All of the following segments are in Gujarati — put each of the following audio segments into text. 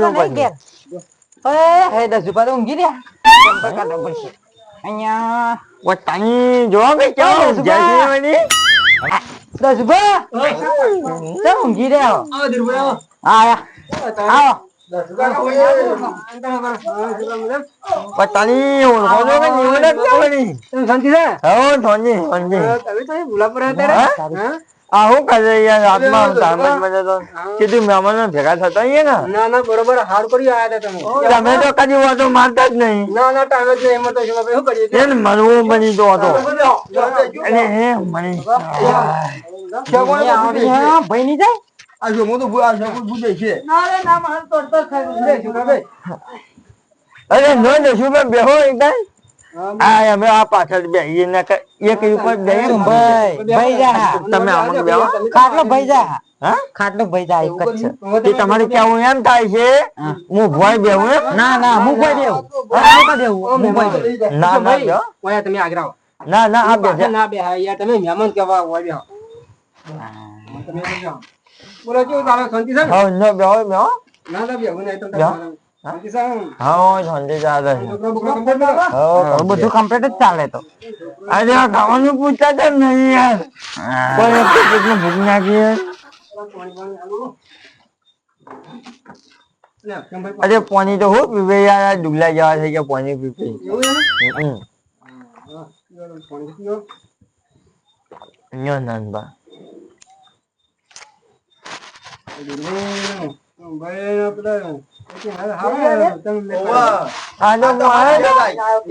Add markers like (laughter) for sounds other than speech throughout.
તો નહીં ઘેર. ઓય, હે દસ રૂપિયા તો ઊંઘી રહ્યા ચંપલ કાઢવો પડશે અહીંયા વટાણી જો કે કેવો ઓય, ઊંઘ્યા છે સુભા. વળી? દસ રૂપિયા તો ઊંઘી રહ્યા આવો ધીરુભાઈ, આવો. આયા આવો વટાણી ઓળખો છો કે નહીં ઓળખતા વળી? તમે શાંતિ છે હો, ધોની, ધોની. તમે તો અહીં ભૂલા પર અત્યારે હા? આ શું કરે યાર રાતમાં ધાર્મિક મને તો કીધું મહેમાનો ભેગા થતા અહીંયા ને. ના ના બરોબર હાર કરી આયા હતા તમે. તમે તો કદી વાતો માનતા જ નહીં. ના ના ટાઈમ જ નહીં એમાં તો શું શું કરીએ? એને મરવું બની તો હતો. અને હે મને ભાઈ ની જાય? આ જો હું તો ભૂ- આ શકું બુજે છે. ના રે ના મારે તો અડધો ખાઈ લે, શુક્રભાઈ. અરે નો ને શું બેહો એકદમ આ અમે આ પાછળ બેહીએ ને એક ઉપર બેહીએ ભાઈ ભાઈ જા. તમે આમાં બેહો. ખાટલો ભાઈ જા. હા. ખાટલો ભાઈ જા એક જ છે. તે તમારે કેવું એમ થાય છે હું. ભોય બેહું ના ના હું કોઈ દેવું હું કોઈ દેવું હું કોઈ દેવું ના ના ભાઈ, બેહો. ઓયા તમે આગળ આવો. ના ના આ બેઠા ના બેહાય યાર તમે મહેમાન કેવા હોય બેહો. તમે બેહો. બોલો કેવું તારા શાંતિ છે હા ન બેહો બેહો. ના ના બેહો. નહીં તો બધું કમ્પ્લીટ જ ચાલે તો. અરે ખાવાનું પૂછતા નહીં યાર. કોઈ એક તો પેટમાં ભૂખ નાખી? અરે પોની તો હું પીવે યાર આ ડુગલા જવા થઈ ગયા પોની પીપે. ન્યો નાનબા ભાઈ આપણે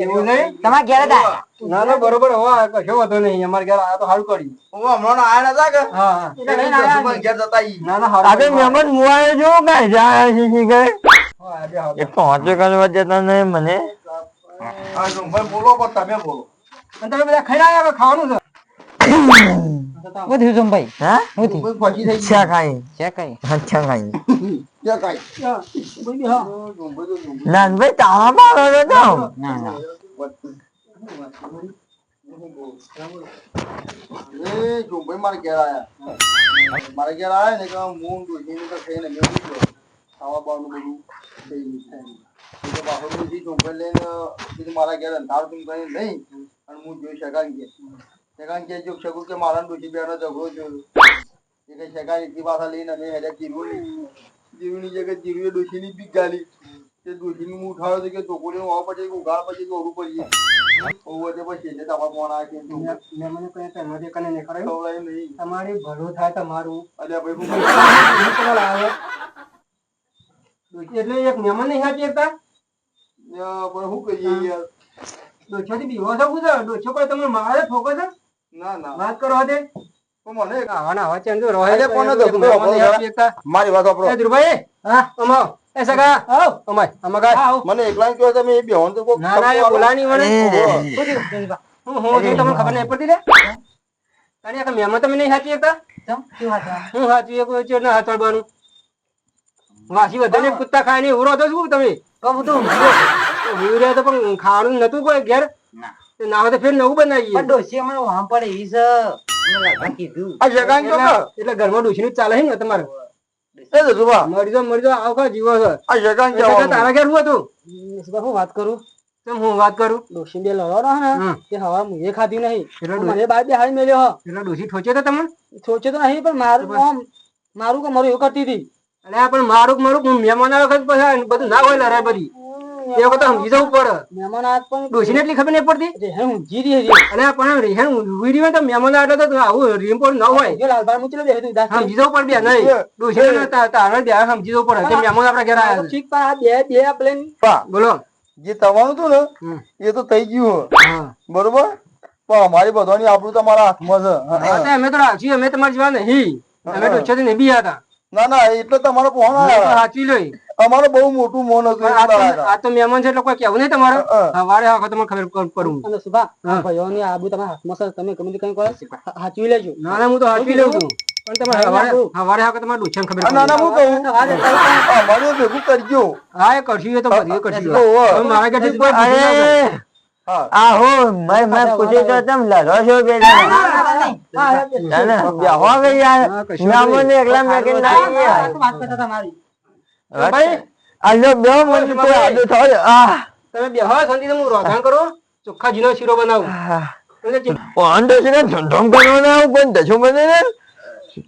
હું? તમારા ઘેર જ આયા? ના ના બરોબર હોવા કશો વાંધો નહીં અમારે ઘેર આ તો સારું કર્યું. ઓવા, હમણાં આયા નતા કે? હા હા. એટલે લઈને આયા દસુભાઈ ઘેર જતા ઈ. ના ના આજે મહેમાન હું આવ્યો છું? જાય છે હા. એક તો કરવા જતા નહીં મને. આ જો ભાઈ બોલો પણ તમે બોલો. અને તમે બધા ખાઈ ખાવાનું છે? (coughs) હું થયું છું ભાઈ હા હું થયું કોઈ થઈ ગઈ. અચ્છા ખાઈ કઈ અચ્છા ખાઈ કાંઈ? નાનભાઈ તાવા મારો તો ના ના એ જો ભાઈ મારા ઘેર આયા મારા ઘેર આયા ને કે હું ડોશીને તો ખાઈને મેં કીધું, ખાવા બાવાનું બધું થઈ ગયું તો બાપુ બધી ચોંપડી લઈને મારા ઘેર અંધારું તું કરીને નહીં અને હું જોઈ શકાય કે શકાય કે જો શકું કે મારા ડોશી બેનો ઝઘડો થયો એ કઈ શકાય એટલી પાછા લઈને અમે હેડ્યા જીરું જીરુની જગ્યાએ જીરુએ ડોશીની બીક ગાલી તે ડોશીનું મું ઉઠાવ્યો તો કે પછી પછી એટલે તમારા નહીં નહીં ભલું થાય તમારું હું હું એક મહેમાન નહીં હાચી એકતા પણ શું કહીએ ડોછાથી બીવો છો પૂછો ડોછો કોઈ તમે મારે ઠોકો છો ના ના. વાત કરો હતે મને આવાના આવા ચેન્જ રહે. કોનો એક ધક્કો મહેમાન નહીં આપો હાચી એકતા. મારી વાત આપણો ધ્રુવભાઈ હા અમાવ એ સગા આવ. અમાય આમાં મને એકલા કહો તમે એ બેહોન તો કોક ના ના બોલાની મને હું હું તમને ખબર નહીં પડતી લે. તમે નહીં હાચી હતા હું હાચી એક છે ના હાચડવાનું વાસી વધારે કુત્તા ખાય ને ઉરો તો શું તમે? તો બધું વીરે તો પણ ખાવાનું નતું કોઈ ઘેર? ના. તે ના હોય તો ફેર નવું બનાવીએ. પણ હમણાં વામ પડે ઈ છે. કીધું. આ જગાન તો એટલે એટલે ઘરમાં ડોશીનું ચાલે છે ને તમારે. એ દસુભા મરી જાઓ મરી આવ કા જીવો છે. આ જગાન એટલે તારા ઘેર શું હતું? હું વાત કરું. તેમ હું વાત કરું? ડોશી બે લડો ને તે હવા મુએ ખાધી નહીં. એટલે મને બે હારી મેલ્યો એટલે ડોશી ઠોચે તો તમને? સોચે તો નહીં પણ મારું મારું કે મારું એવું કરતી હતી. પણ મારું મારું મહેમાન આવે વખત પછી બધું ના હોય લડાઈ બધી. એ વખત સમજી જવું પડે મહેમાન આજ પણ ડોશીને એટલી ખબર નહીં પડતી? રેહણ ઊંઘી રહી હતી. અને પણ રેહણ વીડીમાં તો મહેમાન આવે તો આવું રીમપોર્ટ ન હોય. જો લાલભાઈ મૂકી દે તું દાસ સમજી જવું પડે બે નહીં. ડોશીને તારે બે સમજી જવું પડે કે મહેમાન આપણા ઘેર આવ્યા ઠીક પણ આ બે બે પ્લેન બોલો. જે થવાનું હતું ને એ તો થઈ ગયું બરોબર? પણ અમારી બધાની આપણું તમારા હાથમાં છે. અમે તો રાજી અમે તમારી જેવા નહીં. અમે તો નહીં બી હતા. ના ના એટલે તમારો ફોન આવ્યો. સાચવી લઈ અમારો બહુ મોટું મોન હતું આ તો- મહેમાન છે એટલે કોઈ કેવું નહીં તમારે. સવારે આખો તમને ખબર કર- પડું. અને સુભા ભાઈઓ ભાઈઓની આબુ તમે હાથમાં સર તમે ગમે કઈ કરો સાચવી લેજો. ના ના હું તો સાચવી લઉં છું. પણ તમારે સવારે આખો તમારે ડોછાને ખબર ના ના હું કહું. અમારે ભેગું કરજો. હા એ કરશું એ તો બધું કરશું. મારા કોઈ ના. અરે મેં મેં પૂછ્યું તો તમે લડો છો બે ચોખ્ખા જીનો શીરો બનાવું. ધમધમ કરવાના આવું પણ દશો બને ને?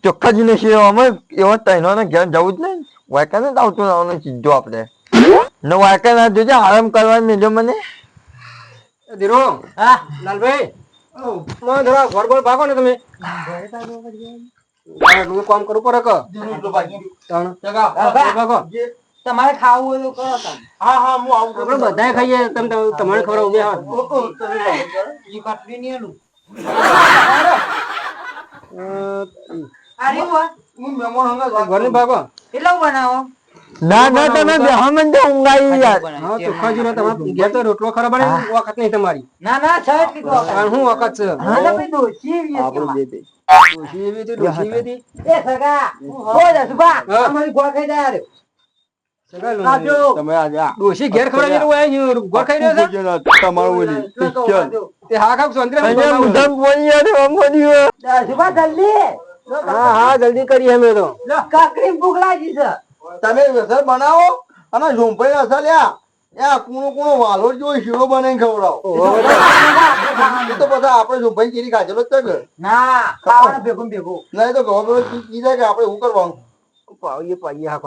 ચોખ્ખા જીને શેવામાં એવો તૈનો ને ઘેર જવું જ નહીં. વાયકા ને આવતું આવવાનું સીધું આપણે. ને વાયકા ના જોજે આરામ કરવા મેજો મને. ધીરો હા. લાલભાઈ મને થોડા ઘર બોલ ભાગો ને તમે. હા, કામ કરવું પડે કે? ભાગો તમારે ખાવું હોય તો કરો તમે. હા હા હું આવું આપણે બધાય ખાઈએ તમે તમે- તમારે ખબર ઊભી આવે ઈ કટલી હું મહેમાન હંગાત ઘરની ભાગો. કેટલું બનાવો? ના ના તમે બેહા તો ઊંઘાઈ યાર. હા ચોખ્ખા જીનો તમારે ઘેર તો રોટલો ખરાબ બને વખત નહીં તમારી. ના ના છ એટલી તો હું વખત છે? હા તો ભાઈ ડોશી એવી છે આપણે. બે બે ડોશી એવી હતી, ડોશી એવી હતી. એ સગા હો જસુભા હા. અમારી ગોળ ખાઈ જાય રે તમે તે જલ્દી. હા હા કરીએ અમે તો. કાકડી ભૂખ લાગી છે. તમે વેસર બનાવો અને ઝોંપાઈ અસર લ્યા. કુણો કુણો વાલો જો શીરો બનાવીને ખવડાવો. તો બધા આપણે ઝોંપાઈ કેરી કાઢેલો જ છે ના ભેગું ભેગું. નહીં તો ગવર્મેન્ટ કી કીધા કે આપણે એવું કરવાનું? પાવીએ પાવીએ હા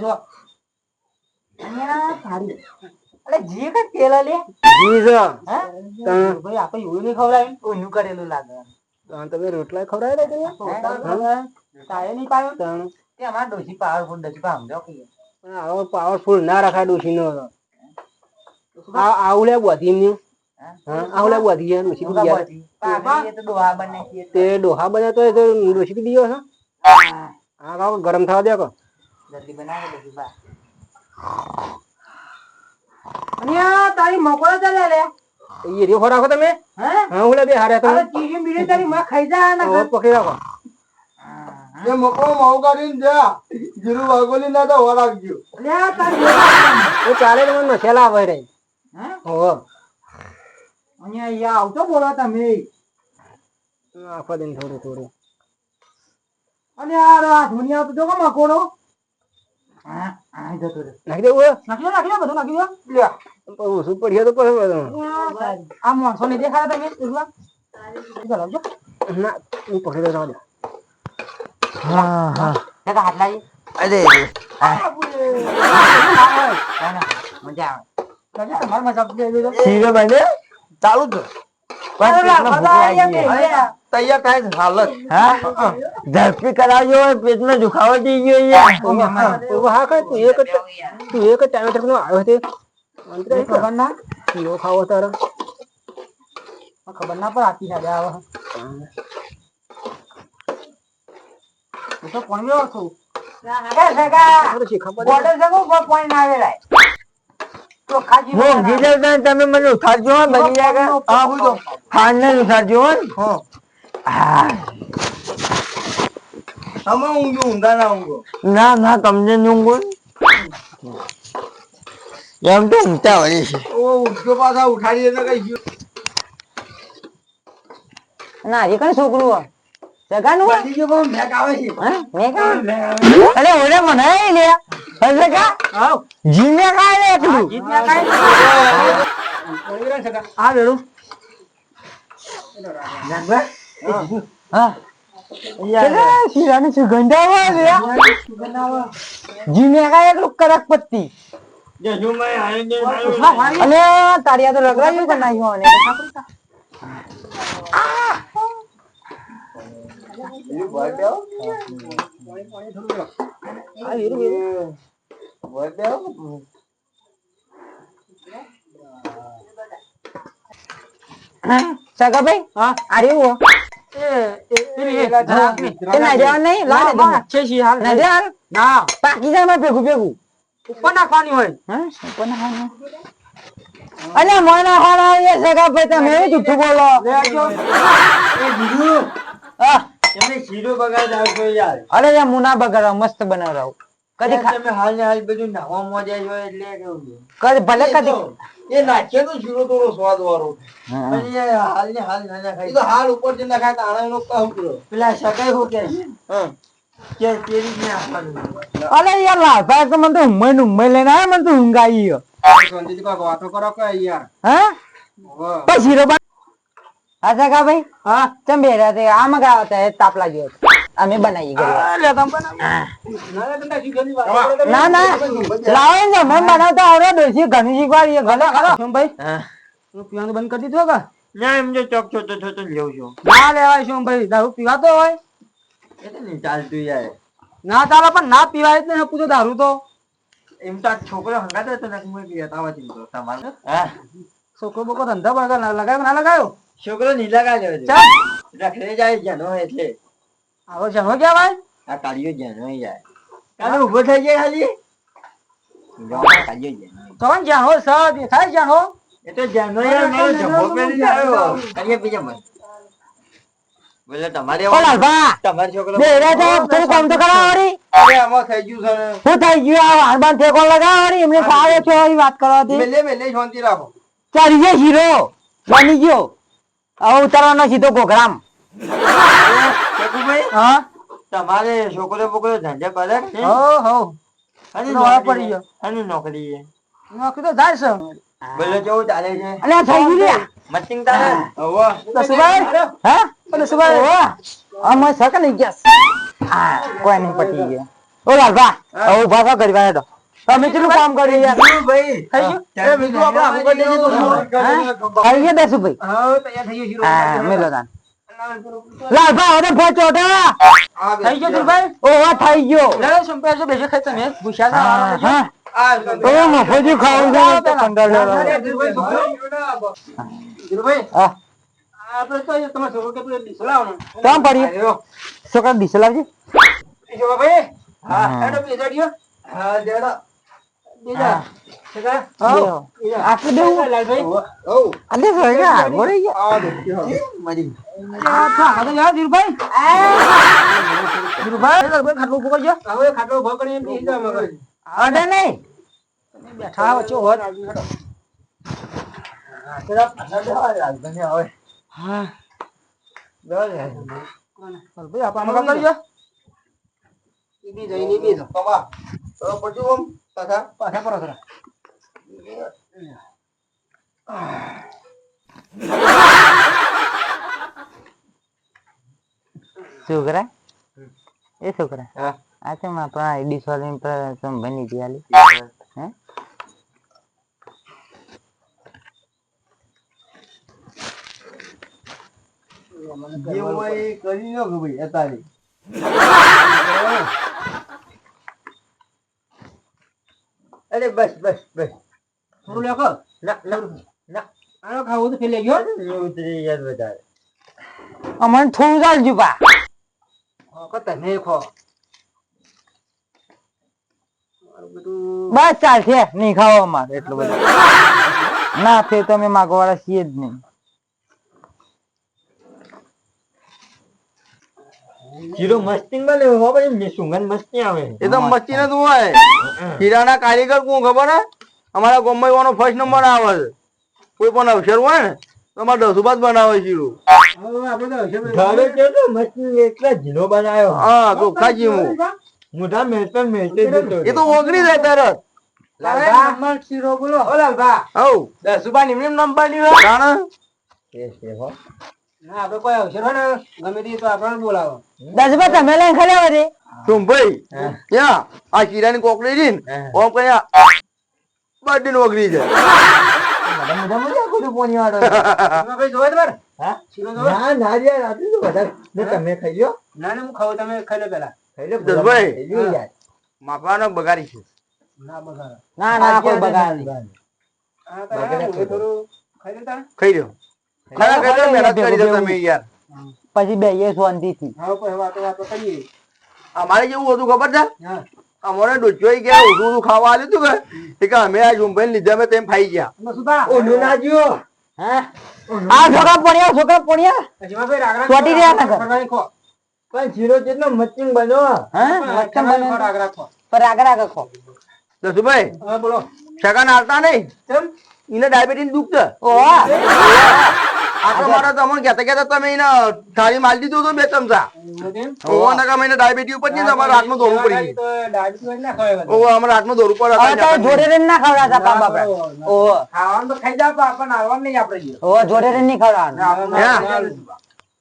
જો અરે જે કઈ તેલ લે? જી ભાઈ આપણે એવું નહીં ખવડાવ્યું ઓનું કરેલું લાગે. તમે રોટલા ખવડાવી તારે નહીં પાયો? તાણ. તે અમારા ડોશી પાવરફુલ ડોશી પા સમજો કે આવો પાવરફુલ ના રખાય ડોશી નો આ આવલે બોધી એમની. હા? આવલે બોધી ગયા ડોશી એ તો ડોહા બને તે ડોશી ગયો છે. હા. કાકો ગરમ થવા દે કો. જલ્દી બનાવો ડોશી પા અને તારી મકોડો ચાલે લે? એ રીઓ રાખો તમે. હે? હા ઓલે બે હારે તમે ચીરી બીડી તારી માં ખાઈ જા ના પકડી રાખો. જે મકડો માવું કાઢીને જા જીરું વાગોલી ના તો હવા રાખજો લે આ તારી એ ચાલે તો મને મસાલા આવે રે હે અહીંયા આવતો બોલો તમે આખો દિન થોડું થોડું અને આ ધુનિયા તો જો કે મકોડો હા આ જતો રે નાખી દેવું? નાખી નાખી બધું નાખી દો લે પણ ઓછું પડ્યું તો બધું. આ માણસો ને દેખાડે તમે ના હું પકડી દે હા હા જગા હાથ લાગી અરે મજા આવે આપી ચાલુ પણ છે. છે હા ઝડપી કરાવજો પેટમાં દુખાવો થઈ ગયો હા કર તું એક જ તું એક જ ટાઈમે તરફ આવ્યો એક ખબર ના શીરો ખાવો તારો ખબર ના પર આતી સાડે આવે હું તો પાણી લેવા છું એ સગા તારો શીખા પડે બોર્ડર જગો પર પાણી ના આવે રાય તો ખાજી હું તમે મને ઉઠાડજો બની જાય હા હું તો ખાંડ ને ઉઠાડજો હો ને. હા. અમે ઊંઘો ઊંઘા ના ઊંઘો. ના ના તમને નહીં ઊંઘો. એમ તો ઊંઘતા વળી છે. ઓ ઊંઘો પાછા ઉઠાડીએ એટલે કઈ ગયું. ના એ કઈ છોકરું સગાનું હોય બની ગયો પણ મેક આવે છે. હે? મેં કા અરે ઓરે મને લે. હશે કા આવ. જીમે કાય લે એકલું જીતના કાઈ આ વેરું હા યાર શીરાને સુગંધ આવે લે જીને કાય એકલું કરક પત્તી. અને તારિયા તો રગડાયું કે નહીં હોને બીજું ભય બેહો. ભય બેહો. સગા ભાઈ હા આ રહ્યું એ ના દેવા નહીં લા દે છે શી હાલ ના દે હાલ ના પાકી જાય માં ભેગું ભેગું ઉપર નાખવાની હોય ઉપર ના ખાવાનું મને તમે જૂઠું બોલો તમે શીરો બગાડ આવશો યાર. અરે યાર મુના બગાડવા મસ્ત બનાવરાવ કદી ખા તમે હાલ ને હાલ બધું નાવા મોજા છો એટલે કેવું કદી ભલે કદી એ નાખીએ તો શીરો થોડો સ્વાદ વાળો પણ એ હાલ ને હાલ ના ખાઈ તો હાલ ઉપર જે નખાય તાણા નો કામ કરો. પેલા સગાઈ હું કે? હા. કે કેરી ને આપવાનું અરે યાર લાલભાઈ તો મને તો ને ઊંઘ લઈને આવ્યા મને તો ઊંઘ આવી ગયો. વાતો કરો કે યાર? હા? હોવે. બસ કા હા સગા ભાઈ? હા ચમ બેરા તે છે આમાં ગાવ હતા તાપ લાગ્યો હતો. અમે બનાવી ગયા ના ના. લાવે ને જમણ બનાવતા આવડે ડોસી ઘણી શીખવાડી ઘણા ખરો ભાઈ? તું પીવાનું બંધ કરી દીધું કા ના એમ જો ચોક તો છો લેવું છું. ના લેવાય શું ભાઈ? દારૂ પીવાતો હોય. એટલે નહીં ચાલતું યાર. ના ચાલે પણ ના પીવાય જ ને પૂછો દારૂ તો. એમ તો આ છોકરો હંગાતો હતો ને હું પીતા આવા ચિંતો તમારે. છોકરો બોકો ધંધા પર લગાવ્યો ના લગાવ્યો છોકરો નીલા કાઢ્યો છે. રખડે જાય જનો એટલે. આવો જણો કહેવાય? આ કાઢ્યો જનો જાય. કાલે ઊભો થઈ જાય ખાલી? કાઢ્યો જનો. કવન જાણો? સ દેખાય જાણો? એ તો જનો યાર મારો જબ્બો પહેરીને આવ્યો. કરીએ બીજા મત બોલે તમારે તમારો છોકરો બે રે તો થોડું કામ તો કરાવો વળી. અરે આમાં થઈ ગયું છે શું થઈ ગયું આ વાણબાન ઠેકો લગાવો એમને ફાવે છે વાત કરવાથી મેલે મેલે શાંતિ રાખો. ચાલી હીરો. બની ગયો. હવે ઉતારવાનો સીધો પ્રોગ્રામ. શકુભાઈ હા? તમારે છોકરો બોકરો ધંધે કરે છે હો હો. અને નોકરી પડી. અને નોકરી છે. નોકરી તો જાય છે. બોલો કેવું ચાલે છે? અલે થઈ ગયું તારે? હા ઓ ગયા હા કોઈ નહીં પટી ગયા. ઓ લાલભા હવે ઊભા કરવા કરી વાળો તમે કેટલું કામ કર્યું ભાઈ. થઈ ગયું? કરી? થઈ ગયા ભાઈ? હા મેલો દાન લાલભા હવે તો પહોંચો થઈ ગયો ધ્રુવભાઈ ઓ થઈ ગયો. લે સંપે છે બેસે ખાઈ તમે. ભૂસ્યા હા આ મફોજી ખાવું છે પંદર ધીરુભાઈ હા. આપણે તો અહીંયા છોકરો કે કેમ ડીસલ ભાઈ હા હા જેડા બેઠા વચ્ચે હોત હા ભાઈ આપણે પછી પાછા પર સરા છોકરા એ છોકરા હા. આ છે આપણા આઈડી સોલિંગ પર તમે બની ગયા હે. જે હોય કરી લો કે ભાઈ અત્યારે. અરે બસ બસ બસ. થોડું લેખો. ના ના. આનો ખાવું તો ફેલે ગયો. ઉતરી યાર વધારે. અમને થોડું ચાલજો પા કે તમે ખો. બસ ચાલશે નહીં ખાવા અમારે. એટલું બધું. ના ફેર તમે માગવાળા છીએ જ નહીં. જીરો મસ્તી માં લેવો હો ભાઈ મેં સુગંધ મસ્તી આવે. એ તો મસ્તી. ને તું હોય. હીરાના કારીગર કોણ ખબર હે? અમારા ગામમાં એવાનો ફર્સ્ટ નંબર આવે છે. કોઈ પણ અવસર હોય ને તમારે દસુબાદ બનાવે છે તો તો મસ્તી એટલા જીરો બનાવ્યો હા ચોખ્ખાજી હું મોટા મેળતે મેટે જતો એ તો ઓગળી જાય તરત. લાલભા શીરો બોલો. ઓ લાલભા હવ દસુબા નિમને નંબર લીધો જાણે? ના આપડે કોઈ અવસર હોય ને ગમે તે તો આપણને બોલાવો. દસ તમે લઈને ભાઈ ક્યાં આ હીરાની કોકડી રહી ઓમ કઈ બર્થડે નું ઓગળી જાય મોઢા મોઢા કોનું પોની વાળો. તમે ભાઈ જોવે તમારે? હા? ના ના યાર આટલું તો વધારે. તમે ખાઈ લો ના ના હું ખાવું તમે ખાઈ લો પેલા. ખાઈ લો દસભાઈ. યાર. માફાનો બગાડી છે. ના બગાડો. ના ના કોઈ બગાડ નહીં. ખાઈ લ્યો. ખરા ખરા મહેનત કરી છે તમે યાર. પછી બેહીએ શાંતિથી. હા કોઈ વાતો વાતો કરીએ. અમારે કેવું હતું ખબર છે? અમારે ડોચોઈ ગયા ઊંધું ઊંધું ખાવા આવ્યું હતું કે? કે અમે આ ઝુંભાઈ લીધા અમે તેમ ખાઈ ગયા. નસુબા ના જ્યો હા? આ છોકરા પોણ્યા છોકરા પોણ્યા? હજીમાં ભાઈ રાગડા ચોટી રહ્યા નકર. ખો પણ જીરો જેટલો મચિંગ બનો. હા? પણ વચ્ચે ફરવાની ખો બને? રાગડા ખો પર આગળ આગળ ખો દસુભાઈ હવે બોલો. સગા આવતા નહીં? કેમ? એને ડાયાબિટીસ દુખ છે આટલો મારો તમને કહેતા કહેતા તમે એને થાળી મારી દીધું હતું બે ચમચા. ઓવો નકા મને ડાયાબિટીસ ઉપર નહીં તમારા હાથમાં દોરવું પડી ઓવો અમારા હાથમાં જોડે ના ખાવાનું તો ખાઈ જાવ પણ આપણને નહીં આપણે જે. જોડે રહીને નહીં ખવડાવવાનું.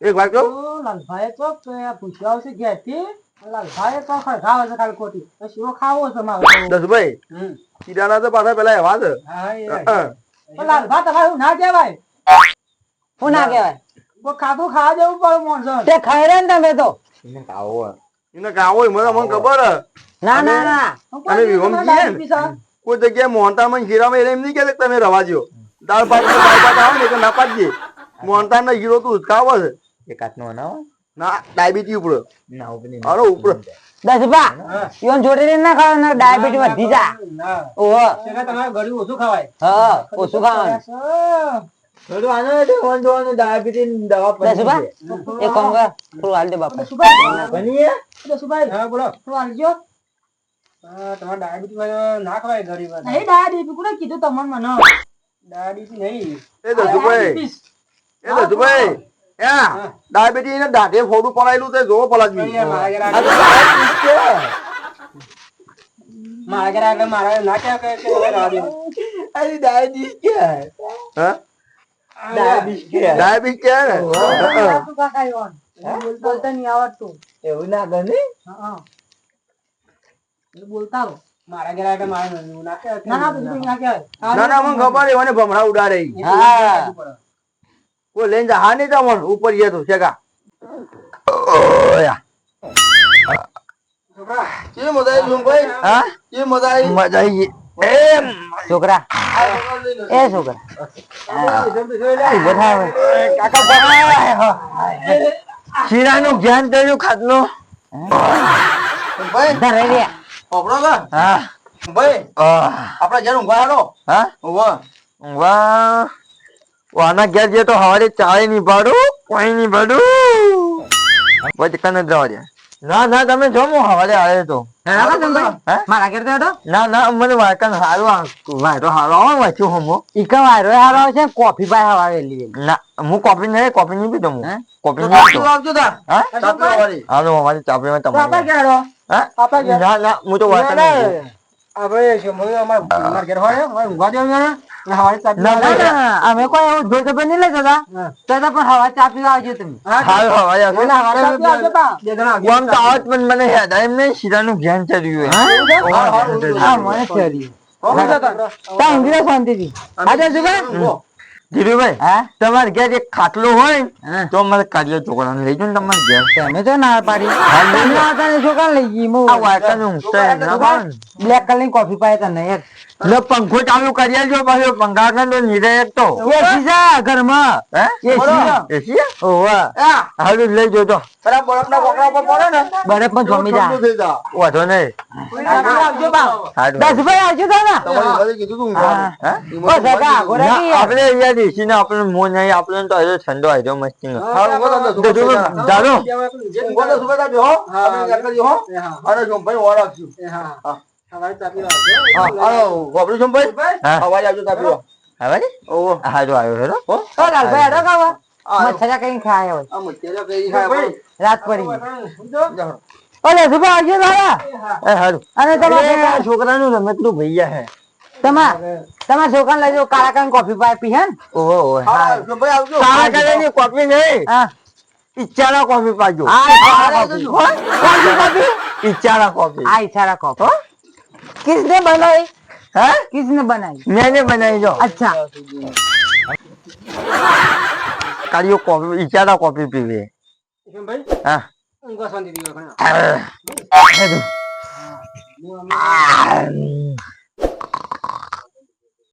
એક વાત કહું? લાલભાઈ તો પૂછ્યા છે ઘેરથી. લાલભાઈ તો ખરખાવે છે ખાલી ખોટી. ખાવો છે મારે. દસભાઈ હમ. તો પાછા પેલા એવા છે. હા, એ. લાલભાઈ તમારે ના કહેવાય. ના કહેવાય. કોઈ ખાધું ખાવા જેવું પડે માણસો તે ખાઈ ને તમે તો. એને કાવો મને મને ખબર ના ના ના. અને વિહોમ કોઈ જગ્યાએ મોહનતામાં હીરામાં એને એમ નહીં કે તમે રવા દ્યો. દાળ ભાત ને દાળ ભાત આવે ને એટલે ના પાડજે મોહનતાનો હીરો તું ઉચકાવો છે ના ડાયાબિટીસ ઉપર અરે ઉપર બા યોન જોડે ને ના ખાવા ડાયાબિટીસ વધી જા. ના. ઓહો. તમારે ગળ્યું ઓછું ખાવાય. હા ઓછું ખાવાનું. દસભા એ કોમ થોડું હાલ દે બાપા. સુભાઈ બોલો. હા, તમારે ડાયાબિટીસ વાળો ના ખવાય ગરીબ નહીં ડાયાબિટીસ કોને કીધું તમને મને? ડાયાબિટીસ નહીં. એ દસુભાઈ એ દસુભાઈ હા ડાયાબિટીસ ને દાઢે ફોડું પડાયેલું તે જોવો પલાજવી અરે મારા ડાયાબિટીસ છે. આગળ મારા ના કહેવાય કે- કે હવે રહેવા દો. હા? ડાયાબિટીસ કે. ડાયાબિટીસ ને. તું હા? બોલતા રહો મારા ઘરે મારા ના કે- ના મને ખબર છે, મને ભમરા ઉડાડે તો. કોઈ લઈને જા. હા નહીં જવાનું ઉપર જઈએ શેકા. છોકરા. કેવી મજા આવી હા? મજા આવી મજા આવી છોકરા. એ છોકરા. ભરાય. શીરાનું જ્ઞાન થયું ખાતનું ઘેર જે તો હવારે ચાય નહીં પાડું કોઈ નહીં ભાડું પછી કને જવા દે? ના ના તમે જો હું હવારે આવે તો? મારા ઘેર તો ના ના મને હારું વાયરો હારો આવે વાંચ્યું હમો ઈકા વાયરો હારો આવશે કોફી પાય હવાવેલી ના હું કોફી નહીં કોફી નહીં પીતો હું. કોફી તો નહીં પીતો. આવજો તાર. હા? હાલો અમારી ચાપડીમાં આપણે તમારી ક્યાં રહો? હા? આપણે ક્યાં? ના ના હું તો વાયકન ના, ના. આપણે શંભુ ઘેર હોય ઊંઘવા અમે કોઈ એવું નહીં લેતા તો પણ હવા ચા પીવા આવજો તમે. આમ તો આવત પણ મને યાદ એમ નહીં શીરાનું જ્ઞાન ચડ્યું ધીરુભાઈ તમારે ઘેર એક ખાટલો હોય. તો અમારે કાઢીએ છોકરાને. લઈ જો ને તમારે ઘેર. તમે તો ના પાડી. છોકરા લઈ ગઈ. બ્લેક કલરની કોફી પાય તને યાર લે પંખો ચાલુ કરી આલજો પાછો પંખા તો નીરે એક તો. એસી છે ઘરમાં? હે? એસી એસી ઓવા. હા, હારું લઈ જોજો પેલા બરફના કોકરા ઉપર પડે ને? બરફ પણ જમી જા. વાંધો નહીં. આવજો બા. દસ ભાઈ આવજો તા ને. તમારી ઘરે કીધું તું હા? ઓ સગા આગળ ના, આપણે યાર એસી ને આપણે મો નહીં આપણે તો હજુ ઠંડો આવ્યો મસ્તી નો તો તો હા, અને ઝુમભાઈ વાર રાખજો. હા. આવજો. હા. અવાજ આવજો તાપીઓ. હવે ને? ઓહો. હારું આવ્યો હેલો ઓ લાલભાઈ હેડો ખાવા મચ્છરા કઈ ખાય હોય આ કઈ ખાય રાત પડી ઓલે સુબા આવજો દાદા એ હારું અને તમારે છોકરાનું રમતનું ભૈયા હે તમાર તમે છોકરા લેજો કાળા કાળા કોફી પાય પી હે ઓહો ઓહો હા, ઝુમભાઈ આવજો. કાળા કોફી નહીં હા ઈચ્છાના કોફી પાજો હા. કોફી. કોફી ઈચ્છાના કોફી કોફી किसने बनाई हाँ किसने बनाई मैंने बनाई जो अच्छा कालियो कॉफी इचारा कॉफी पीवे भाई हाँ उनको शांति दीजिए